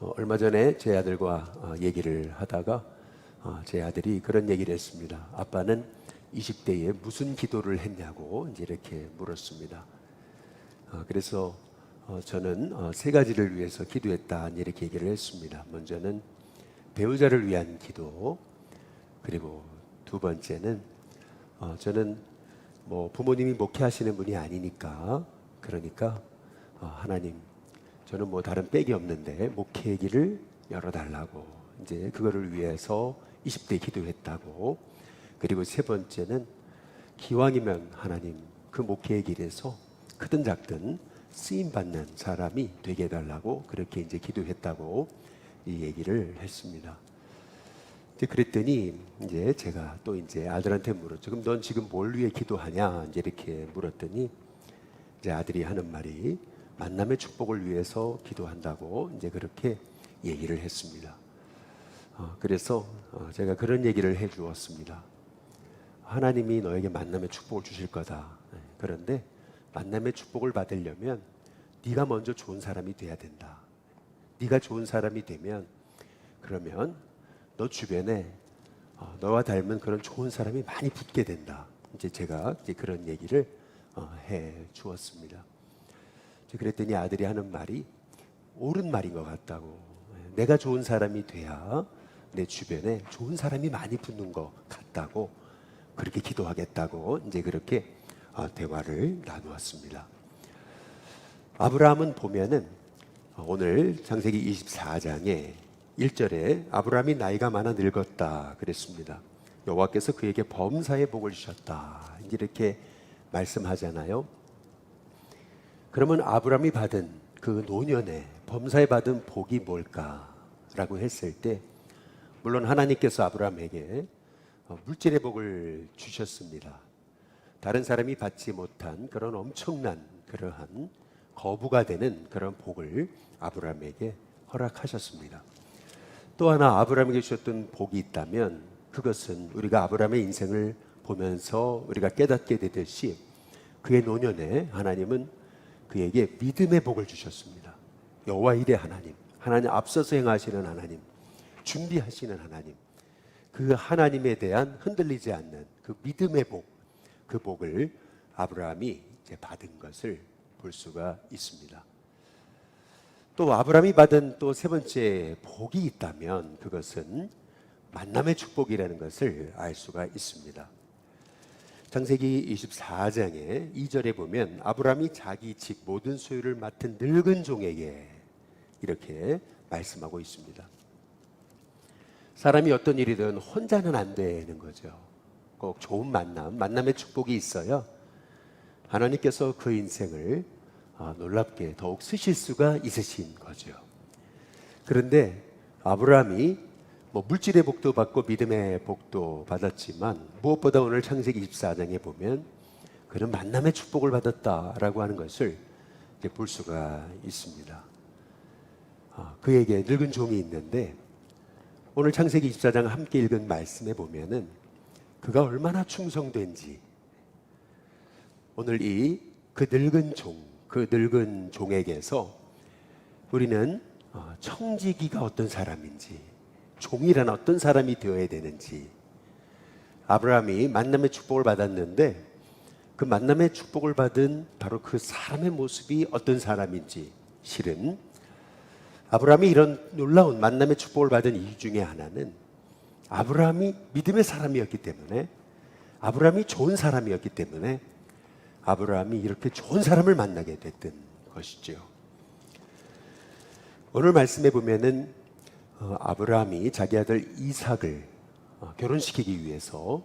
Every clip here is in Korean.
어, 얼마 전에 제 아들과 어, 얘기를 하다가 어, 제 아들이 그런 얘기를 했습니다. 아빠는 20대에 무슨 기도를 했냐고 이제 이렇게 물었습니다. 어, 그래서 어, 저는 어, 세 가지를 위해서 기도했다 이렇게 얘기를 했습니다. 먼저는 배우자를 위한 기도, 그리고 두 번째는 어, 저는 뭐 부모님이 목회하시는 분이 아니니까 그러니까 어, 하나님 저는 뭐 다른 빽이 없는데 길을 열어달라고 이제 그거를 위해서 20대 기도했다고 그리고 세 번째는 기왕이면 하나님 그 목회의 길에서 크든 작든 쓰임 받는 사람이 되게 해달라고 그렇게 이제 기도했다고 이 얘기를 했습니다. 이제 그랬더니 이제 제가 또 이제 아들한테 물었죠. 그럼 넌 지금 뭘 위해 기도하냐? 이제 이렇게 물었더니 이제 아들이 하는 말이 만남의 축복을 위해서 기도한다고 이제 그렇게 얘기를 했습니다. 어, 그래서 어, 제가 그런 얘기를 해 주었습니다. 하나님이 너에게 만남의 축복을 주실 거다. 네, 그런데 만남의 축복을 받으려면 네가 먼저 좋은 사람이 돼야 된다. 네가 좋은 사람이 되면 그러면 너 주변에 어, 너와 닮은 그런 좋은 사람이 많이 붙게 된다. 이제 제가 이제 그런 얘기를 어, 해 주었습니다. 그랬더니 아들이 하는 말이 옳은 말인 것 같다고. 예, 내가 좋은 사람이 돼야 내 주변에 좋은 사람이 많이 붙는 것 같다고 그렇게 기도하겠다고 이제 그렇게 어, 대화를 나누었습니다. 아브라함은 보면은 어, 오늘 창세기 24장에 1절에 아브라함이 나이가 많아 늙었다 그랬습니다. 여호와께서 그에게 범사의 복을 주셨다. 이렇게 말씀하잖아요. 그러면 아브라함이 받은 그 노년에 범사에 받은 복이 뭘까라고 했을 때 물론 하나님께서 아브라함에게 어, 물질의 복을 주셨습니다. 다른 사람이 받지 못한 그런 엄청난 그러한 거부가 되는 그런 복을 아브라함에게 허락하셨습니다. 또 하나 아브라함에게 주셨던 복이 있다면 그것은 우리가 아브라함의 인생을 보면서 우리가 깨닫게 되듯이 그의 노년에 하나님은 그에게 믿음의 복을 주셨습니다. 여호와 일의 하나님, 하나님 앞서서 행하시는 하나님, 준비하시는 하나님, 그 하나님에 대한 흔들리지 않는 그 믿음의 복, 그 복을 아브라함이 이제 받은 것을 볼 수가 있습니다. 또 아브라함이 받은 또 세 번째 복이 있다면 그것은 만남의 축복이라는 것을 알 수가 있습니다. 창세기 24장에 2절에 보면 아브라함이 자기 집 모든 소유를 맡은 늙은 종에게 이렇게 말씀하고 있습니다. 사람이 어떤 일이든 혼자는 안 되는 거죠. 꼭 좋은 만남, 만남의 축복이 있어야 하나님께서 그 인생을 아, 놀랍게 더욱 쓰실 수가 있으신 거죠. 그런데 아브라함이 뭐 물질의 복도 받고 믿음의 복도 받았지만 무엇보다 오늘 창세기 24장에 보면 그는 만남의 축복을 받았다라고 하는 것을 볼 수가 있습니다. 아, 그에게 늙은 종이 있는데 오늘 창세기 24장 함께 읽은 말씀에 보면은 그가 얼마나 충성된지 오늘 이 그 늙은 종, 그 늙은 종에게서 우리는 어, 청지기가 어떤 사람인지, 종이란 어떤 사람이 되어야 되는지, 아브라함이 만남의 축복을 받았는데 그 만남의 축복을 받은 바로 그 사람의 모습이 어떤 사람인지 실은 아브라함이 이런 놀라운 만남의 축복을 받은 이유 중에 하나는 아브라함이 믿음의 사람이었기 때문에 아브라함이 좋은 사람이었기 때문에 아브라함이 이렇게 좋은 사람을 만나게 됐던 것이죠. 오늘 말씀에 보면은 어, 아브라함이 자기 아들 이삭을 어, 결혼시키기 위해서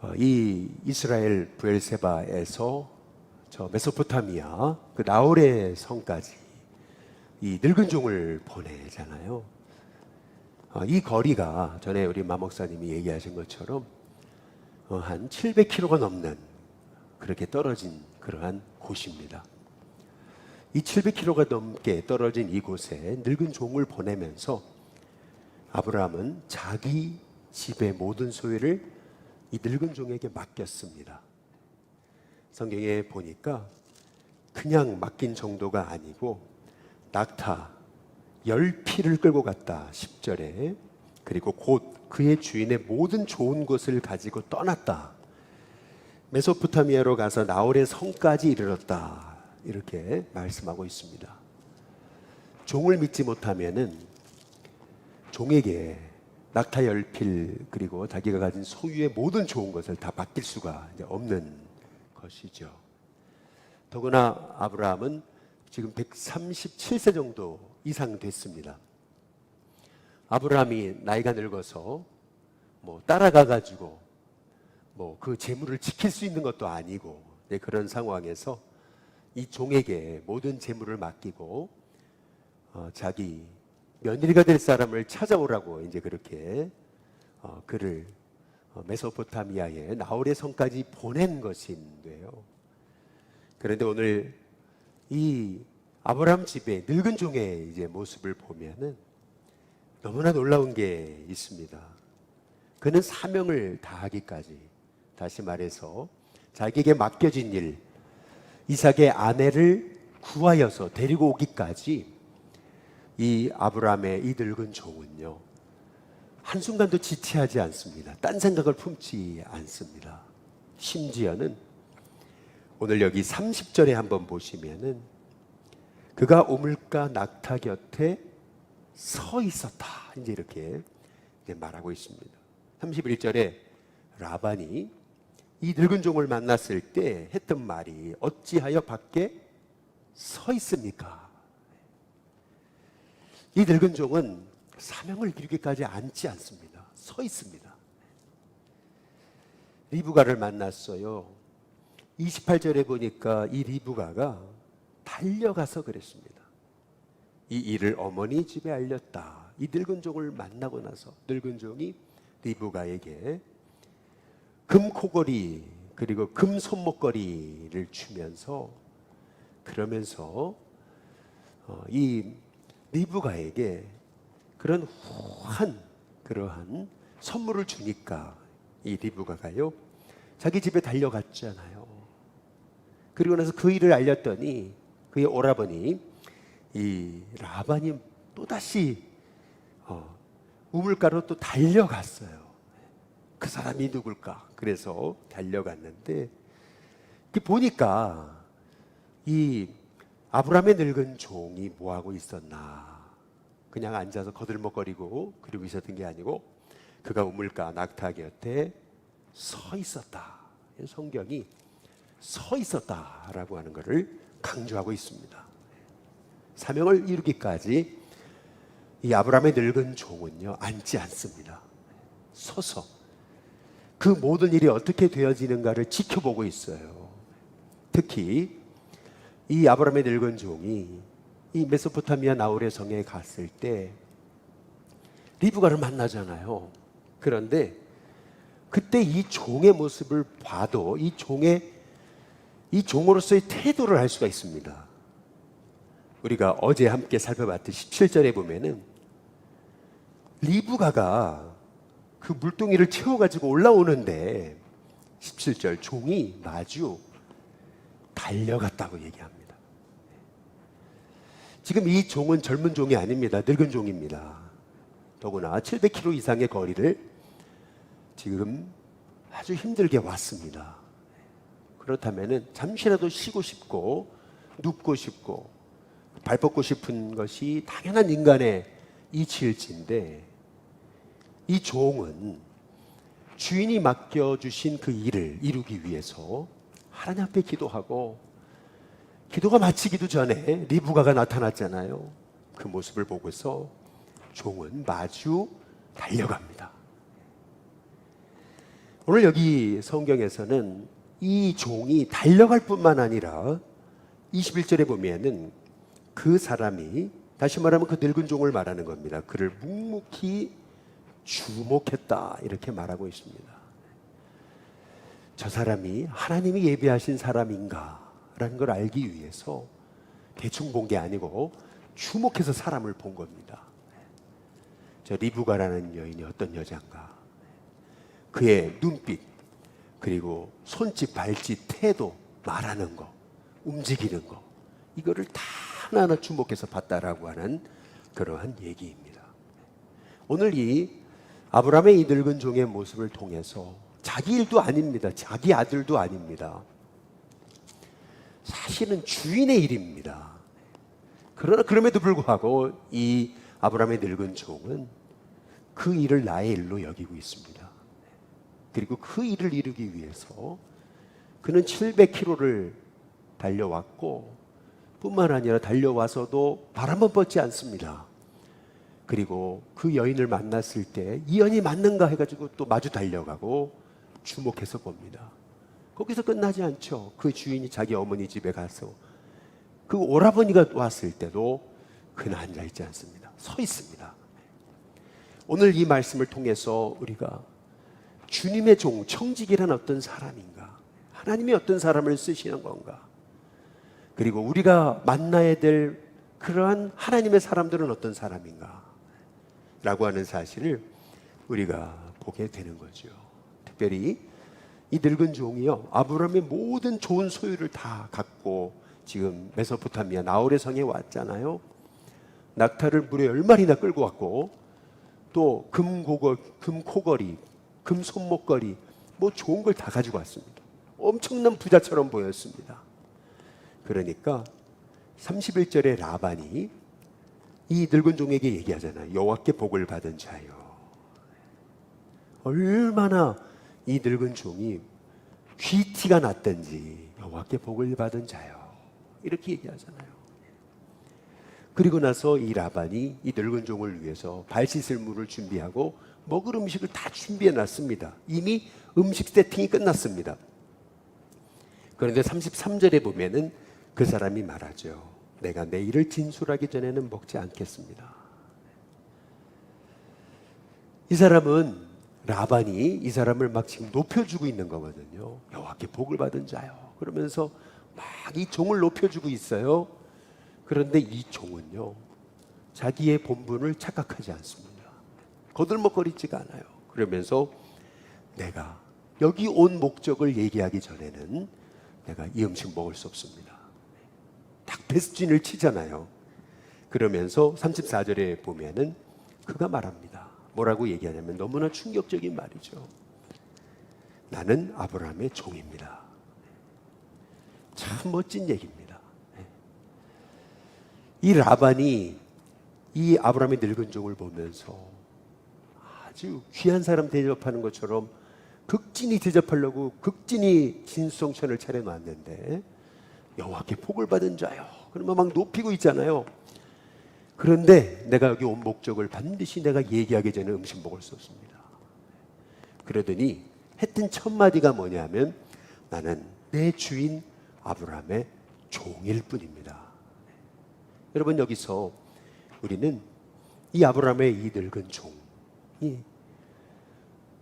어, 이 이스라엘 부엘세바에서 저 메소포타미아 그 나홀의 성까지 이 늙은 종을 보내잖아요. 어, 이 거리가 전에 우리 마 목사님이 얘기하신 것처럼 어, 한 700km가 넘는 그렇게 떨어진 그러한 곳입니다. 이 700km가 넘게 떨어진 이곳에 늙은 종을 보내면서 아브라함은 자기 집의 모든 소유를 이 늙은 종에게 맡겼습니다. 성경에 보니까 그냥 맡긴 정도가 아니고 낙타, 열 피를 끌고 갔다 10절에 그리고 곧 그의 주인의 모든 좋은 것을 가지고 떠났다. 메소포타미아로 가서 나홀의 성까지 이르렀다. 이렇게 말씀하고 있습니다. 종을 믿지 못하면은 종에게 낙타 열필 그리고 자기가 가진 소유의 모든 좋은 것을 다 맡길 수가 없는 것이죠. 더구나 아브라함은 지금 137세 정도 이상 됐습니다. 아브라함이 나이가 늙어서 뭐 따라가 가지고 뭐 그 재물을 지킬 수 있는 것도 아니고 네, 그런 상황에서 이 종에게 모든 재물을 맡기고 어, 자기 며느리가 될 사람을 찾아오라고 이제 그렇게 어, 그를 어, 메소포타미아의 나홀의 성까지 보낸 것인데요. 그런데 오늘 이 아브라함 집의 늙은 종의 이제 모습을 보면은 너무나 놀라운 게 있습니다. 그는 사명을 다하기까지 다시 말해서 자기에게 맡겨진 일 이삭의 아내를 구하여서 데리고 오기까지 이 아브라함의 이 늙은 종은요 한순간도 지체하지 않습니다. 딴 생각을 품지 않습니다. 심지어는 오늘 여기 30절에 한번 보시면은 그가 우물가 낙타 곁에 서 있었다. 이제 이렇게 말하고 있습니다. 31절에 라반이 이 늙은 종을 만났을 때 했던 말이 어찌하여 밖에 서 있습니까? 이 늙은 종은 사명을 이루기까지 앉지 않습니다. 서 있습니다. 리브가를 만났어요. 28절에 보니까 이 리브가가 달려가서 그랬습니다. 이 일을 어머니 집에 알렸다. 이 늙은 종을 만나고 나서 늙은 종이 리브가에게 금 코걸이 그리고 금 손목걸이를 주면서 그러면서 어, 이 리브가에게 그런 후한 그러한 선물을 주니까 이 리브가가요 자기 집에 달려갔잖아요. 그리고 나서 그 일을 알렸더니 그의 오라버니 이 라반이 또 다시 어, 우물가로 또 달려갔어요. 그 사람이 누굴까? 그래서 달려갔는데 그 보니까 이 아브라함의 늙은 종이 뭐 하고 있었나? 그냥 앉아서 거들먹거리고 그리고 있었던 게 아니고 그가 우물가 낙타 곁에 서 있었다. 성경이 서 있었다라고 하는 것을 강조하고 있습니다. 사명을 이루기까지 이 아브라함의 늙은 종은요 앉지 않습니다. 서서 그 모든 일이 어떻게 되어지는가를 지켜보고 있어요. 특히 이 아브라함의 늙은 종이 이 메소포타미아 나홀의 성에 갔을 때 리브가를 만나잖아요. 그런데 그때 이 종의 모습을 봐도 이 종의 이 종으로서의 태도를 알 수가 있습니다. 우리가 어제 함께 살펴봤듯이 17절에 보면은 리브가가 그 물동이를 채워가지고 올라오는데 17절 종이 마주 달려갔다고 얘기합니다. 지금 이 종은 젊은 종이 아닙니다. 늙은 종입니다. 더구나 700km 이상의 거리를 지금 아주 힘들게 왔습니다. 그렇다면 잠시라도 쉬고 싶고 눕고 싶고 발 뻗고 싶은 것이 당연한 인간의 이치일진데 이 종은 주인이 맡겨주신 그 일을 이루기 위해서 하나님 앞에 기도하고 기도가 마치기도 전에 리브가가 나타났잖아요. 그 모습을 보고서 종은 마주 달려갑니다. 오늘 여기 성경에서는 이 종이 달려갈 뿐만 아니라 21절에 보면은 그 사람이 다시 말하면 그 늙은 종을 말하는 겁니다. 그를 묵묵히 주목했다 이렇게 말하고 있습니다. 저 사람이 하나님이 예비하신 사람인가라는 걸 알기 위해서 대충 본 게 아니고 주목해서 사람을 본 겁니다. 저 리브가라는 여인이 어떤 여자인가? 그의 눈빛 그리고 손짓 발짓 태도 말하는 거 움직이는 거 이거를 다 하나하나 주목해서 봤다라고 하는 그러한 얘기입니다. 오늘 이 아브라함의 이 늙은 종의 모습을 통해서 자기 일도 아닙니다. 자기 아들도 아닙니다. 사실은 주인의 일입니다. 그러나 그럼에도 불구하고 이 아브라함의 늙은 종은 그 일을 나의 일로 여기고 있습니다. 그리고 그 일을 이루기 위해서 그는 700km를 달려왔고 뿐만 아니라 달려와서도 발한번 뻗지 않습니다. 그리고 그 여인을 만났을 때이 여인이 맞는가 해가지고 또 마주 달려가고 주목해서 봅니다. 거기서 끝나지 않죠. 그 주인이 자기 어머니 집에 가서 그 오라버니가 왔을 때도 그는 앉아 있지 않습니다. 서 있습니다. 오늘 이 말씀을 통해서 우리가 주님의 종, 청직이란 어떤 사람인가? 하나님이 어떤 사람을 쓰시는 건가? 그리고 우리가 만나야 될 그러한 하나님의 사람들은 어떤 사람인가? 라고 하는 사실을 우리가 보게 되는 거죠. 특별히 이 늙은 종이요. 아브라함의 모든 좋은 소유를 다 갖고 지금 메소포타미아 나홀의 성에 왔잖아요. 낙타를 무려 열 마리나 끌고 왔고 또 금고거, 금코걸이, 금손목걸이 뭐 좋은 걸 다 가지고 왔습니다. 엄청난 부자처럼 보였습니다. 그러니까 31절에 라반이 이 늙은 종에게 얘기하잖아요. 여호와께 복을 받은 자요. 얼마나 이 늙은 종이 귀티가 났던지 여호와께 복을 받은 자요. 이렇게 얘기하잖아요. 그리고 나서 이 라반이 이 늙은 종을 위해서 발 씻을 물을 준비하고 먹을 음식을 다 준비해 놨습니다. 이미 음식 세팅이 끝났습니다. 그런데 33절에 보면은 그 사람이 말하죠. 내가 내 일을 진술하기 전에는 먹지 않겠습니다. 이 사람은 라반이 이 사람을 막 지금 높여주고 있는 거거든요. 여호와께 복을 받은 자요. 그러면서 막 이 종을 높여주고 있어요. 그런데 이 종은요, 자기의 본분을 착각하지 않습니다. 거들먹거리지가 않아요. 그러면서 내가 여기 온 목적을 얘기하기 전에는 내가 이 음식 먹을 수 없습니다. 딱 베스진을 치잖아요. 그러면서 34절에 보면은 그가 말합니다. 뭐라고 얘기하냐면 너무나 충격적인 말이죠. 나는 아브라함의 종입니다. 참 멋진 얘기입니다. 이 라반이 이 아브라함의 늙은 종을 보면서 아주 귀한 사람 대접하는 것처럼 극진히 대접하려고 극진히 진수성천을 차려놨는데 여호와께 복을 받은 자요. 그러면 막 높이고 있잖아요. 그런데 내가 여기 온 목적을 반드시 내가 얘기하기 전에 음식 먹을 수 없습니다. 그러더니 했던 첫 마디가 뭐냐면 나는 내 주인 아브라함의 종일 뿐입니다. 여러분 여기서 우리는 이 아브라함의 이 늙은 종이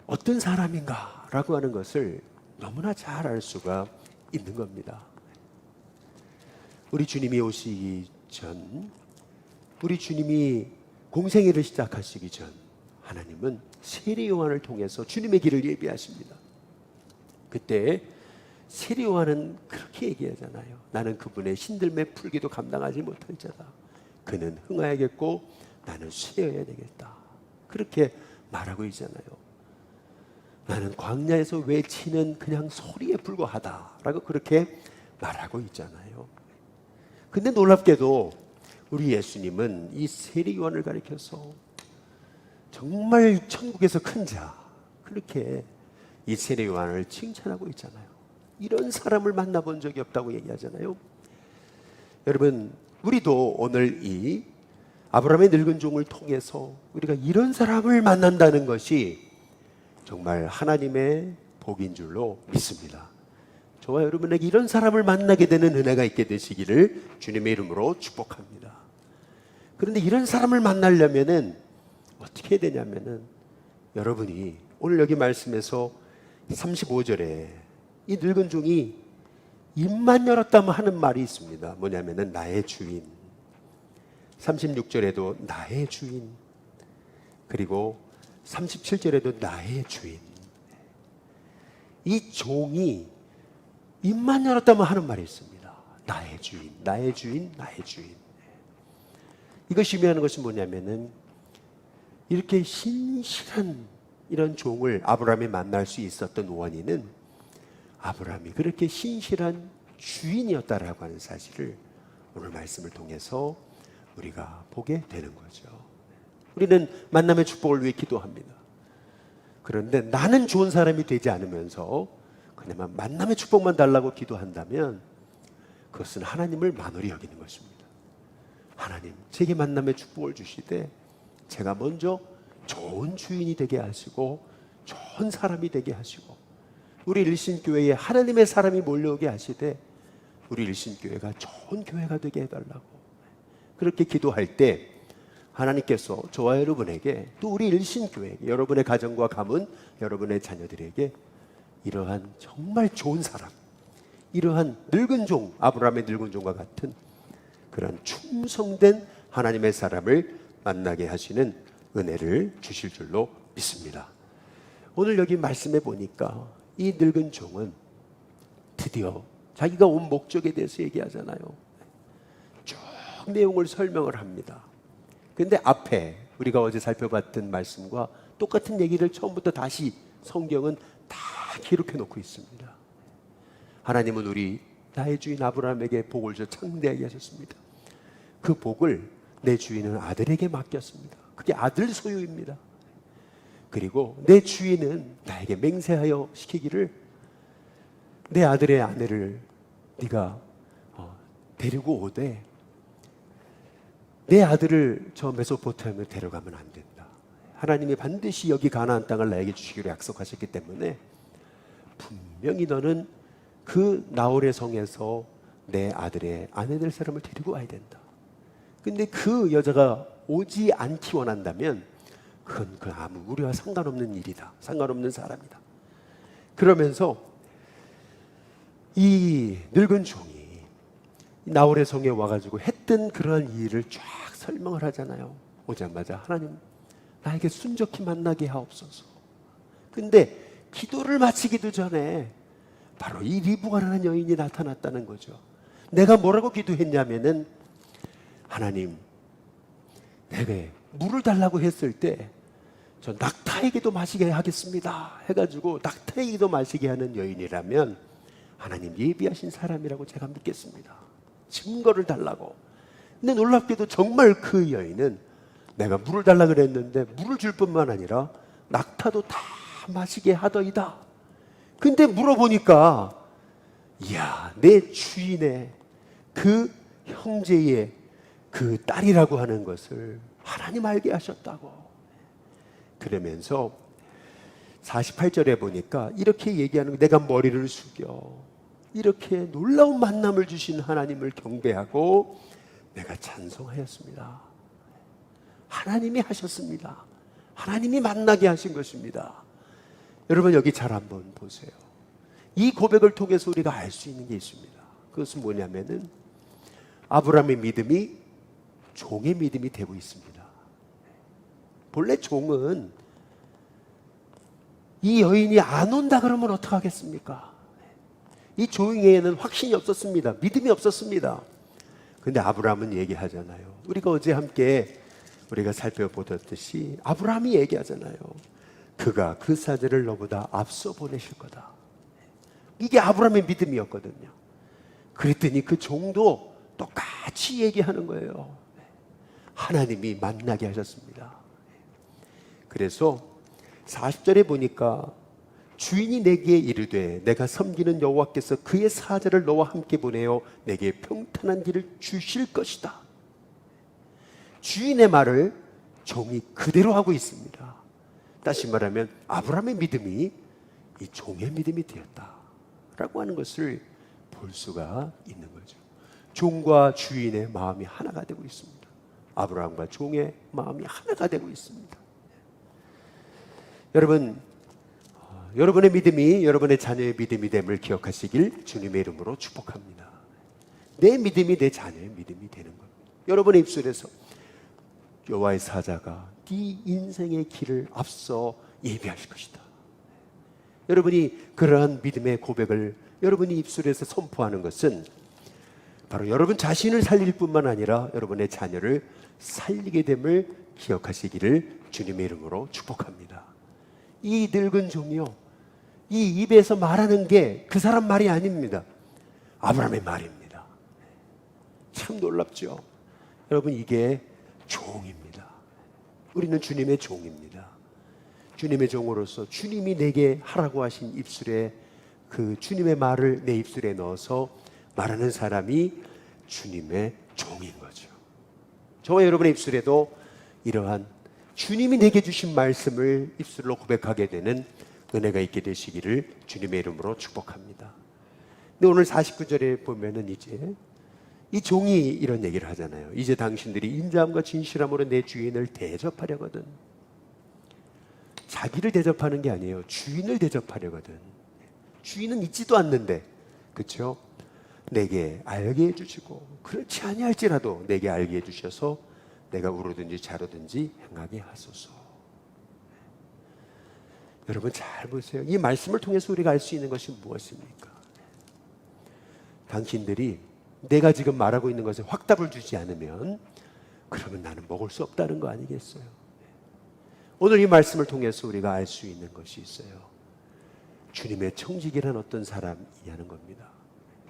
어떤 사람인가라고 하는 것을 너무나 잘 알 수가 있는 겁니다. 우리 주님이 오시기 전, 우리 주님이 공생애를 시작하시기 전, 하나님은 세례 요한을 통해서 주님의 길을 예비하십니다. 그때 세례 요한은 그렇게 얘기하잖아요. 나는 그분의 신들매 풀기도 감당하지 못할 자다. 그는 흥하야겠고 나는 쉬어야 되겠다. 그렇게 말하고 있잖아요. 나는 광야에서 외치는 그냥 소리에 불과하다라고 그렇게 말하고 있잖아요. 근데 놀랍게도 우리 예수님은 이 세례 요한을 가리켜서 정말 천국에서 큰 자, 그렇게 이 세례 요한을 칭찬하고 있잖아요. 이런 사람을 만나본 적이 없다고 얘기하잖아요. 여러분, 우리도 오늘 이 아브라함의 늙은 종을 통해서 우리가 이런 사람을 만난다는 것이 정말 하나님의 복인 줄로 믿습니다. 저와 여러분에게 이런 사람을 만나게 되는 은혜가 있게 되시기를 주님의 이름으로 축복합니다. 그런데 이런 사람을 만나려면은 어떻게 해야 되냐면은 여러분이 오늘 여기 말씀에서 35절에 이 늙은 종이 입만 열었다면 하는 말이 있습니다. 뭐냐면은 나의 주인. 36절에도 나의 주인. 그리고 37절에도 나의 주인. 이 종이 입만 열었다면 하는 말이 있습니다. 나의 주인, 나의 주인, 나의 주인. 이것이 의미하는 것은 뭐냐면은 이렇게 신실한 이런 종을 아브라함이 만날 수 있었던 원인은 아브라함이 그렇게 신실한 주인이었다라고 하는 사실을 오늘 말씀을 통해서 우리가 보게 되는 거죠. 우리는 만남의 축복을 위해 기도합니다. 그런데 나는 좋은 사람이 되지 않으면서 그냥 만남의 축복만 달라고 기도한다면 그것은 하나님을 만홀히 여기는 것입니다. 하나님, 제게 만남의 축복을 주시되 제가 먼저 좋은 주인이 되게 하시고 좋은 사람이 되게 하시고 우리 일신교회에 하나님의 사람이 몰려오게 하시되 우리 일신교회가 좋은 교회가 되게 해달라고 그렇게 기도할 때 하나님께서 저와 여러분에게 또 우리 일신교회에게 여러분의 가정과 가문 여러분의 자녀들에게 이러한 정말 좋은 사람 이러한 늙은 종 아브라함의 늙은 종과 같은 그런 충성된 하나님의 사람을 만나게 하시는 은혜를 주실 줄로 믿습니다. 오늘 여기 말씀해 보니까 이 늙은 종은 드디어 자기가 온 목적에 대해서 얘기하잖아요. 쭉 내용을 설명을 합니다. 근데 앞에 우리가 어제 살펴봤던 말씀과 똑같은 얘기를 처음부터 다시 성경은 다 기록해 놓고 있습니다. 하나님은 우리 나의 주인 아브라함에게 복을 줘 창대하게 하셨습니다. 그 복을 내 주인은 아들에게 맡겼습니다. 그게 아들 소유입니다. 그리고 내 주인은 나에게 맹세하여 시키기를 내 아들의 아내를 네가 어, 데리고 오되 내 아들을 저 메소포타미아에 데려가면 안 된다. 하나님이 반드시 여기 가나안 땅을 나에게 주시기로 약속하셨기 때문에 분명히 너는 그 나홀의 성에서 내 아들의 아내 될 사람을 데리고 와야 된다. 근데 그 여자가 오지 않기 원한다면 그건 그 아무 우리와 상관없는 일이다. 상관없는 사람이다. 그러면서 이 늙은 종이 나홀의 성에 와가지고 했던 그러한 일을 쫙 설명을 하잖아요. 오자마자 하나님 나에게 순적히 만나게 하옵소서. 근데 기도를 마치기도 전에 바로 이 리브가라는 여인이 나타났다는 거죠. 내가 뭐라고 기도했냐면은 하나님 내가 물을 달라고 했을 때 저 낙타에게도 마시게 하겠습니다. 해가지고 낙타에게도 마시게 하는 여인이라면 하나님 예비하신 사람이라고 제가 믿겠습니다. 증거를 달라고. 근데 놀랍게도 정말 그 여인은 내가 물을 달라 그랬는데 물을 줄 뿐만 아니라 낙타도 다 마시게 하더이다. 근데 물어보니까 이야 내 주인의 그 형제의 그 딸이라고 하는 것을 하나님 알게 하셨다고. 그러면서 48절에 보니까 이렇게 얘기하는 거 내가 머리를 숙여 이렇게 놀라운 만남을 주신 하나님을 경배하고 내가 찬송하였습니다. 하나님이 하셨습니다. 하나님이 만나게 하신 것입니다. 여러분 여기 잘 한번 보세요. 이 고백을 통해서 우리가 알 수 있는 게 있습니다. 그것은 뭐냐면은 아브라함의 믿음이 종의 믿음이 되고 있습니다. 본래 종은 이 여인이 안 온다 그러면 어떡하겠습니까? 이 종에게는 확신이 없었습니다. 믿음이 없었습니다. 근데 아브라함은 얘기하잖아요. 우리가 어제 함께 우리가 살펴보듯이 아브라함이 얘기하잖아요. 그가 그 사제를 너보다 앞서 보내실 거다. 이게 아브라함의 믿음이었거든요. 그랬더니 그 종도 똑같이 얘기하는 거예요. 하나님이 만나게 하셨습니다. 그래서 40절에 보니까 주인이 내게 이르되 내가 섬기는 여호와께서 그의 사자를 너와 함께 보내어 내게 평탄한 길을 주실 것이다. 주인의 말을 종이 그대로 하고 있습니다. 다시 말하면 아브라함의 믿음이 이 종의 믿음이 되었다라고 하는 것을 볼 수가 있는 거죠. 종과 주인의 마음이 하나가 되고 있습니다. 아브라함과 종의 마음이 하나가 되고 있습니다. 여러분, 어, 여러분의 믿음이 여러분의 자녀의 믿음이 됨을 기억하시길 주님의 이름으로 축복합니다. 내 믿음이 내 자녀의 믿음이 되는 겁니다. 여러분의 입술에서 여호와의 사자가 네 인생의 길을 앞서 예비하실 것이다. 여러분이 그러한 믿음의 고백을 여러분이 입술에서 선포하는 것은 바로 여러분 자신을 살릴 뿐만 아니라 여러분의 자녀를 살리게 됨을 기억하시기를 주님의 이름으로 축복합니다. 이 늙은 종이요. 이 입에서 말하는 게 그 사람 말이 아닙니다. 아브라함의 말입니다. 참 놀랍죠. 여러분 이게 종입니다. 우리는 주님의 종입니다. 주님의 종으로서 주님이 내게 하라고 하신 입술에 그 주님의 말을 내 입술에 넣어서 말하는 사람이 주님의 종인 거죠. 저와 여러분의 입술에도 이러한 주님이 내게 주신 말씀을 입술로 고백하게 되는 은혜가 있게 되시기를 주님의 이름으로 축복합니다. 근데 오늘 49절에 보면은 이제 이 종이 이런 얘기를 하잖아요. 이제 당신들이 인자함과 진실함으로 내 주인을 대접하려거든. 자기를 대접하는 게 아니에요. 주인을 대접하려거든. 주인은 있지도 않는데, 그렇죠? 내게 알게 해주시고 그렇지 아니할지라도 내게 알게 해주셔서 내가 우로든지 자로든지 행하게 하소서. 여러분 잘 보세요. 이 말씀을 통해서 우리가 알 수 있는 것이 무엇입니까? 당신들이 내가 지금 말하고 있는 것에 확답을 주지 않으면 그러면 나는 먹을 수 없다는 거 아니겠어요? 오늘 이 말씀을 통해서 우리가 알 수 있는 것이 있어요. 주님의 청지기란 어떤 사람이냐는 겁니다.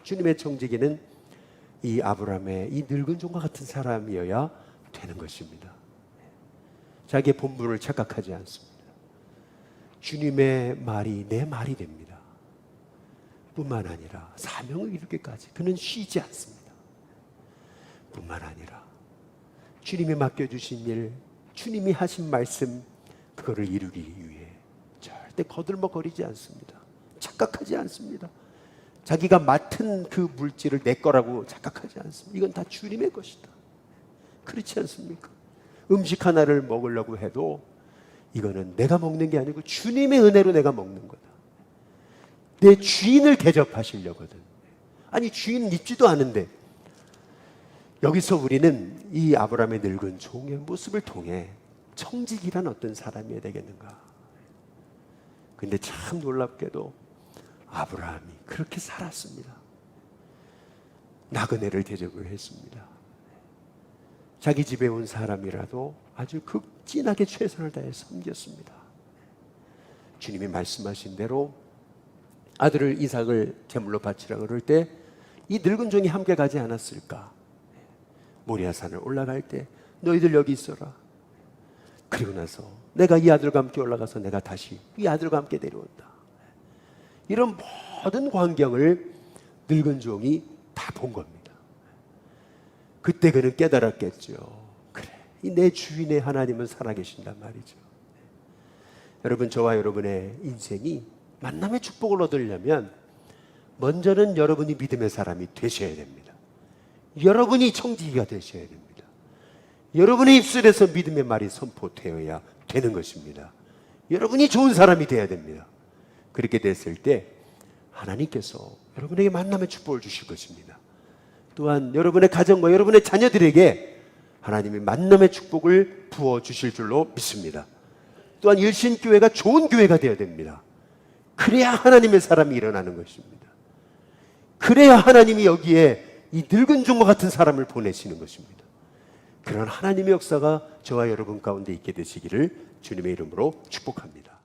주님의 청지기는 이 아브라함의 이 늙은 종과 같은 사람이어야 되는 것입니다. 자기의 본분을 착각하지 않습니다. 주님의 말이 내 말이 됩니다. 뿐만 아니라 사명을 이루기까지 그는 쉬지 않습니다. 뿐만 아니라 주님이 맡겨주신 일, 주님이 하신 말씀, 그거를 이루기 위해 절대 거들먹거리지 않습니다. 착각하지 않습니다. 자기가 맡은 그 물질을 내 거라고 착각하지 않습니다. 이건 다 주님의 것이다. 그렇지 않습니까? 음식 하나를 먹으려고 해도 이거는 내가 먹는 게 아니고 주님의 은혜로 내가 먹는 거다. 내 주인을 대접하시려거든. 아니, 주인은 있지도 않은데. 여기서 우리는 이 아브라함의 늙은 종의 모습을 통해 청직이란 어떤 사람이어야 되겠는가. 근데 참 놀랍게도 아브라함이 그렇게 살았습니다. 나그네를 대접을 했습니다. 자기 집에 온 사람이라도 아주 극진하게 최선을 다해 섬겼습니다. 주님이 말씀하신 대로 아들을 이삭을 제물로 바치라 그럴 때 이 늙은 종이 함께 가지 않았을까? 모리아산을 올라갈 때 너희들 여기 있어라. 그리고 나서 내가 이 아들과 함께 올라가서 내가 다시 이 아들과 함께 내려온다. 이런 모든 광경을 늙은 종이 다 본 겁니다. 그때 그는 깨달았겠죠. 그래, 이 내 주인의 하나님은 살아계신단 말이죠. 여러분, 저와 여러분의 인생이 만남의 축복을 얻으려면 먼저는 여러분이 믿음의 사람이 되셔야 됩니다. 여러분이 청지기가 되셔야 됩니다. 여러분의 입술에서 믿음의 말이 선포되어야 되는 것입니다. 여러분이 좋은 사람이 되어야 됩니다. 그렇게 됐을 때 하나님께서 여러분에게 만남의 축복을 주실 것입니다. 또한 여러분의 가정과 여러분의 자녀들에게 하나님이 만남의 축복을 부어 주실 줄로 믿습니다. 또한 일신교회가 좋은 교회가 되어야 됩니다. 그래야 하나님의 사람이 일어나는 것입니다. 그래야 하나님이 여기에 이 늙은 종과 같은 사람을 보내시는 것입니다. 그런 하나님의 역사가 저와 여러분 가운데 있게 되시기를 주님의 이름으로 축복합니다.